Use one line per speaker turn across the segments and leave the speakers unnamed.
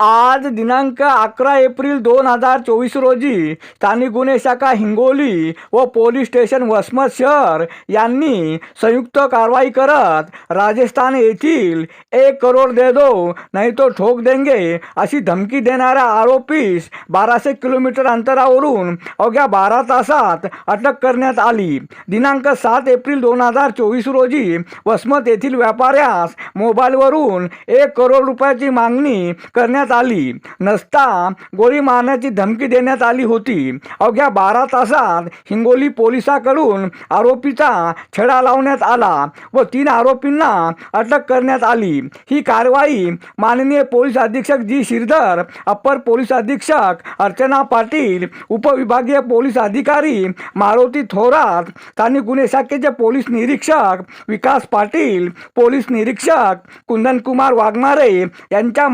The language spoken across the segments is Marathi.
आज दिनांक अकरा एप्रिल दोन हजार चोवीस रोजी स्थानिक गुन्हे शाखा हिंगोली व पोलीस स्टेशन वसमत शहर यांनी संयुक्त कारवाई करत राजस्थान येथील एक करोड दे दो नाही तो ठोक देंगे अशी धमकी देणाऱ्या आरोपीस बाराशे किलोमीटर अंतरावरून अवघ्या बारा तासात अटक करण्यात आली. दिनांक सात एप्रिल दोन हजार चोवीस रोजी वसमत येथील व्यापाऱ्यास मोबाईलवरून एक करोड रुपयाची मागणी करण्यात आली. नसता गोळी मारण्याची धमकी देण्यात आली होती. अवघ्या बारा तासात हिंगोली पोलिसाकडून आरोपीचा छडा लावण्यात आला व तीन आरोपींना अटक करण्यात आली. ही कारवाई माननीय पोलीस अधीक्षक जी. श्रीधर अप्पर पोलीस अधीक्षक अर्चना पाटील उपविभागीय पोलीस अधिकारी मारुती थोरात स्थानिक गुन्हे शाखेचे पोलीस निरीक्षक विकास पाटील पोलीस निरीक्षक कुंदन कुमार वाघमारे यांच्या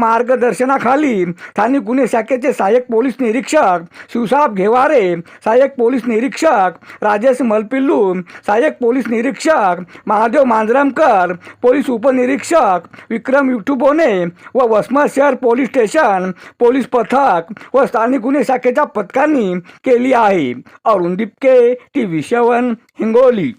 मार्गदर्शनाखाली स्थानिक गुन्हे शाखेचे सहाय्यक पोलीस निरीक्षक शिवसाहेब घेवारे सहाय्यक पोलीस निरीक्षक राजेश मलपिल्लू सहाय्यक पोलीस निरीक्षक महादेव मांजरमकर पोलीस उपनिरीक्षक विक्रम युटुबोने व वसमत शहर पोलीस स्टेशन पोलीस पथक व स्थानिक गुन्हे शाखेच्या पथकांनी केली आहे. Arun Dipake T V seven Hingoli.